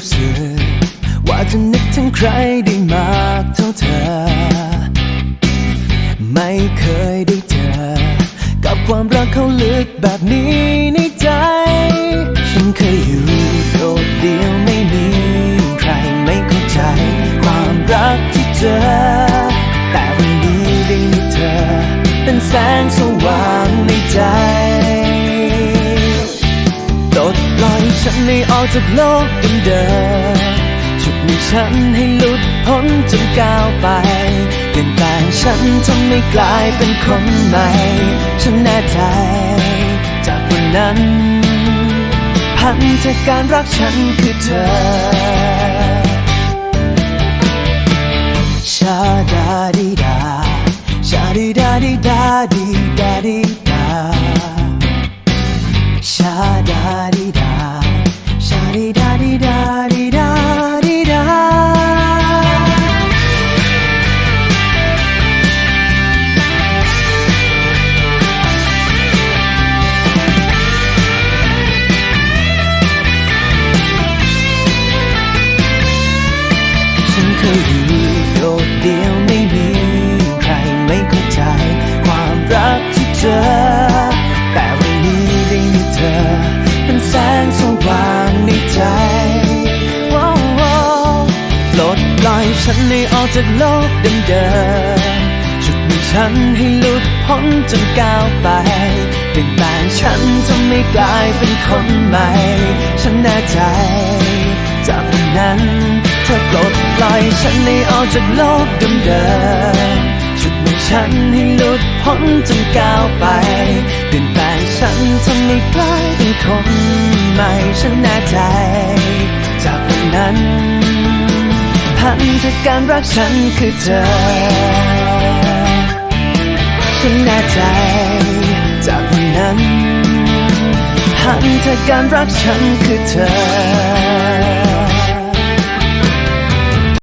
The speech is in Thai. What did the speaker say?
รู้สึก ว่าจะนึกถึงใครได้มากเท่าเธอ ไม่เคยได้เจอ กับความรักเขาลึกแบบนี้ในใจ ฉันเคยอยู่โดดเดียวไม่มีใครไม่เข้าใจ ความรักที่เจอ แต่วันนี้ได้มีเธอ เป็นแสงสว่างในใจ ฉันให้ออกจากโลกเดิมๆฉุดมีฉันให้หลุดพ้นจนก้าวไปเปลี่ยนแปลงฉันทำให้กลายเป็นคนใหม่ ฉันแน่ใจ จากวันนั้น พันธการรักฉันคือเธอ ให้ออกจากโลกเดิมๆจุดมีฉันให้หลุดพ้นจนก้าวไปเปลี่ยนแปลงฉันจะไม่กลายเป็นคนใหม่ ฉันแน่ใจ จากวันนั้นเธอปลดปล่อยฉันให้ออกจากโลกเดิมๆจุดมือฉันให้หลุดพ้นจนก้าวไปเปลี่ยนแปลงฉันทำให้กลายเป็นคนใหม่ ฉันแน่ใจ จากวันนั้น พันธการรักฉันคือเธอ ฉันแน่ใจจากวันนั้นหันธการรักฉันคือเธอ